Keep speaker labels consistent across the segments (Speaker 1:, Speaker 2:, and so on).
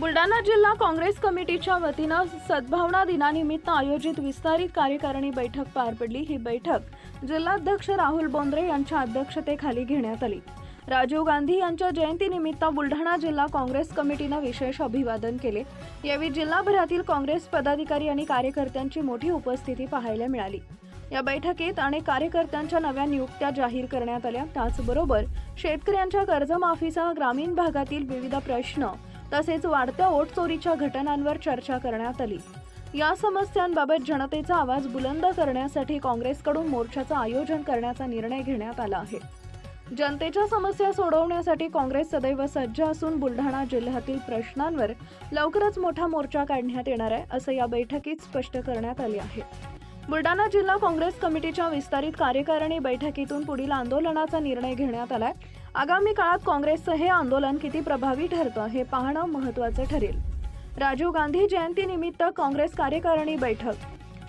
Speaker 1: बुलढाणा जिल्हा काँग्रेस कमिटीच्या वतीनं सद्भावना दिनानिमित्त आयोजित विस्तारित कार्यकारिणी बैठक पार पडली. ही बैठक जिल्हाध्यक्ष राहुल बोंद्रे यांच्या अध्यक्षतेखाली घेण्यात आली. राजीव गांधी यांच्या जयंतीनिमित्त बुलढाणा जिल्हा काँग्रेस कमिटीनं विशेष अभिवादन केले. यावेळी जिल्हाभरातील काँग्रेस पदाधिकारी आणि कार्यकर्त्यांची मोठी उपस्थिती पाहायला मिळाली. या बैठकीत अनेक कार्यकर्त्यांच्या नव्या नियुक्त्या जाहीर करण्यात आल्या. त्याचबरोबर शेतकऱ्यांच्या कर्जमाफीसह ग्रामीण भागातील विविध प्रश्न तसेच वाढत्या ओट चोरीच्या घटनांवर चर्चा करण्यात आली. या समस्यांबाबत जनतेचा आवाज बुलंद करण्यासाठी काँग्रेसकडून मोर्चाचं आयोजन करण्याचा निर्णय घेण्यात आला आहे. जनतेच्या समस्या सोडवण्यासाठी काँग्रेस सदैव सज्ज असून बुलढाणा जिल्ह्यातील प्रश्नांवर लवकरच मोठा मोर्चा काढण्यात येणार आहे असं या बैठकीत स्पष्ट करण्यात आले आहे. बुलढाणा जिल्हा काँग्रेस कमिटीच्या विस्तारित कार्यकारिणी बैठकीतून पुढील आंदोलनाचा निर्णय घेण्यात आलाय. आगामी काळात काँग्रेसचं हे आंदोलन किती प्रभावी ठरतं हे पाहणं महत्त्वाचं ठरेल. राजीव गांधी जयंतीनिमित्त काँग्रेस कार्यकारिणी बैठक.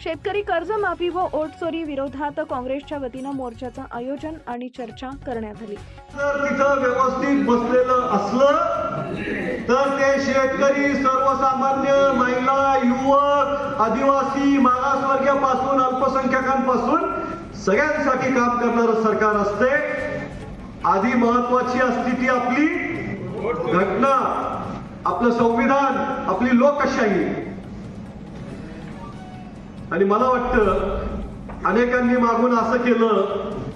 Speaker 1: शेतकरी कर्जमाफी व ओटचोरी विरोधात काँग्रेसच्या वतीनं मोर्चाचं आयोजन आणि चर्चा करण्यात आली.
Speaker 2: जर तिथं व्यवस्थित बसलेलं असलं तर ते शेतकरी सर्वसामान्य महिला युवक आदिवासी मागासवर्गीयापासून अल्पसंख्याकांपासून सगळ्यांसाठी काम करणारं सरकार असते. आधी महत्वाची असती ती आपली घटना आपलं संविधान आपली लोकशाही. आणि मला वाटतं अनेकांनी मागून असं केलं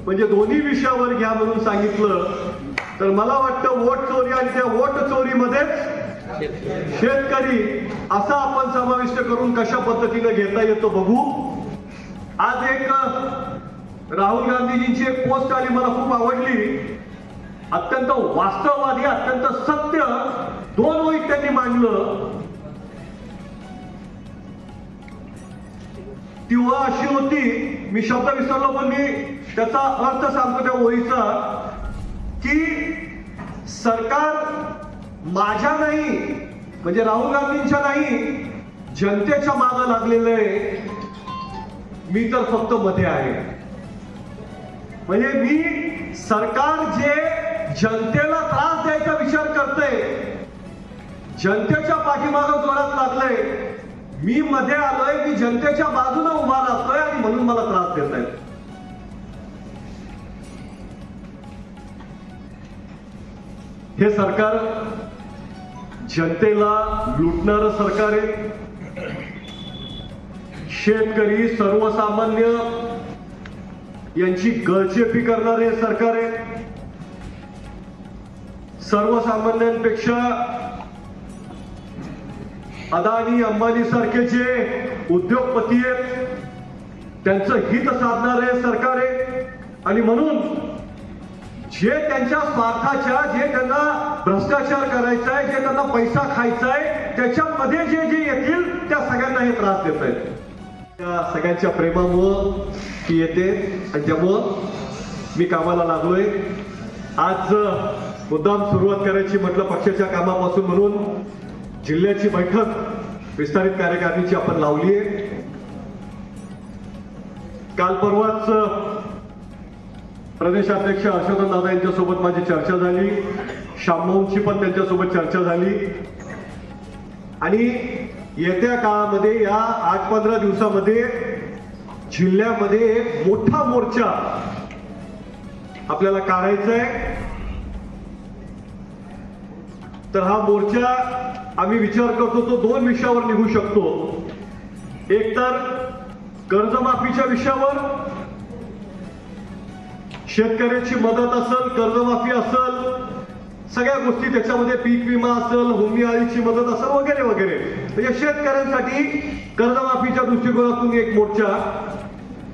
Speaker 2: म्हणजे दोन्ही विषयावर घ्या म्हणून सांगितलं. तर मला वाटतं वोट चोरी आणि त्या वोट चोरीमध्येच शेतकरी असा आपण समाविष्ट करून कशा पद्धतीने घेता येतो बघू. आज एक राहुल गांधीजींची एक पोस्ट आली मला खूप आवडली. अत्यंत वास्तववादी अत्यंत सत्य दोन वैक त्यांनी मांडलं. ती ओळ अशी होती मी शब्द विसरलो पण मी त्याचा अर्थ सांगतो त्या ओळीचा की सरकार माझ्या नाही म्हणजे राहुल गांधींच्या नाही जनतेच्या मागं लागलेलं आहे. मी तर फक्त मध्ये आहे. म्हणजे मी सरकार जे जनतेला त्रास द्यायचा विचार करते जनतेच्या पाठीमागं जोरात लागलंय मी मध्ये आलोय मी जनतेच्या बाजूने उभा राहतोय आणि म्हणून मला त्रास देत आहेत हे सरकार जनतेला लुटणार सरकार आहे. शेतकरी सर्वसामान्य यांची गळचेपी करणारे सरकार आहे सर्वसामान्यांपेक्षा अदानी अंबानी सारखे जे उद्योगपती आहेत त्यांचं हित साधणारे सरकार. आहे आणि म्हणून जे त्यांच्या स्वार्थाच्या जे त्यांना भ्रष्टाचार करायचा आहे जे त्यांना पैसा खायचा आहे त्याच्यामध्ये जे जे येतील त्या सगळ्यांना हे त्रास देत आहेत त्या सगळ्यांच्या प्रेमामुळं ती येते आणि त्यामुळं मी कामाला लागलोय. आज मुद्दाम सुरुवात करायची म्हटलं पक्षाच्या कामापासून म्हणून. जिल्ह्याची बैठक विस्तारित कार्यकारिणीची आपण लावली आहे. काल परवाच प्रदेशाध्यक्ष हर्षवर्धन दादा यांच्यासोबत माझी चर्चा झाली. श्यामभाऊंची पण त्यांच्यासोबत चर्चा झाली. आणि येत्या काळामध्ये या आठ पंधरा दिवसामध्ये जिल्ह्यामध्ये एक मोठा मोर्चा आपल्याला काढायचा आहे तर हा मोर्चा आम्ही विचार करतो तो दोन विषयावर निघू शकतो. एक तर कर्जमाफीच्या विषयावर. शेतकऱ्याची मदत असेल कर्जमाफी असेल सगळ्या गोष्टी त्याच्यामध्ये पीक विमा असेल होमी आळीची मदत असेल वगैरे वगैरे. म्हणजे शेतकऱ्यांसाठी कर्जमाफीच्या दृष्टिकोनातून एक मोर्चा.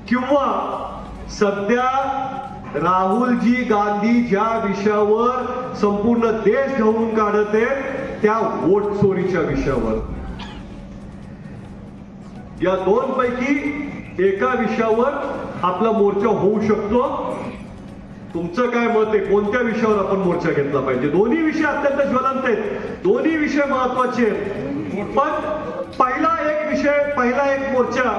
Speaker 2: किंवा सध्या राहुलजी गांधी ज्या विषयावर संपूर्ण देश ढवळून काढत आहेत त्या वोट चोरीच्या विषयावर. या दोन पैकी एका विषयावर आपला मोर्चा होऊ शकतो. तुमचं काय मत आहे? कोणत्या विषयावर आपण मोर्चा घेतला पाहिजे? दोन्ही विषय अत्यंत ज्वलंत आहेत. दोन्ही विषय महत्त्वाचे आहेत. पण पहिला एक विषय पहिला एक मोर्चा.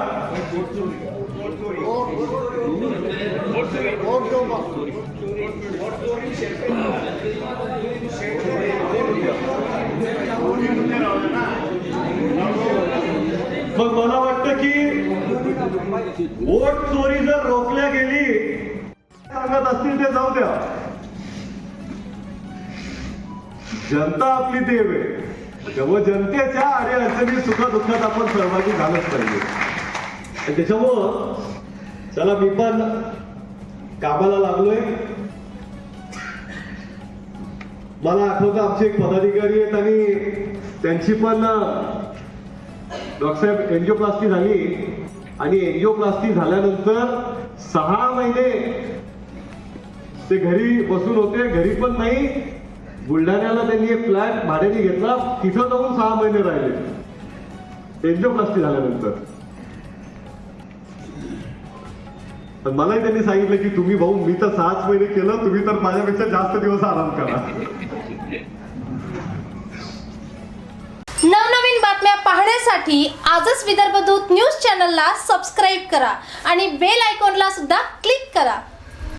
Speaker 2: मग मला वाटतं की वोट चोरी जर रोखल्या गेली सांगत असतील ते जाऊ द्या. जनता आपली देव आहे. त्यामुळे जनतेच्या आणि अडचणी सुखदुःखात आपण सहभागी झालंच पाहिजे. त्याच्यामुळं चला मी पण कामाला लागलोय. मला आठवतं आमचे एक पदाधिकारी आहेत आणि त्यांची पण डॉक्टरसाहेब एन्जिओप्लास्टी झाली. आणि एन्जिओप्लास्टी झाल्यानंतर सहा महिने ते घरी बसून होते घरी पण नाही. बुलढाण्याला त्यांनी एक फ्लॅट भाड्याने घेतला. तिथं जाऊन सहा महिने राहिले. एन्जिओप्लास्टी झाल्यानंतर. मलाही त्यांनी सांगितलं की तुम्ही भाऊ मी तर सहाच महिने केलं तुम्ही तर माझ्यापेक्षा जास्त दिवस आराम करा.
Speaker 3: नवनवीन बातम्या पाहण्यासाठी आजच विदर्भ दूत न्यूज चॅनलला सबस्क्राईब करा आणि बेल आयकॉनला सुद्धा क्लिक करा.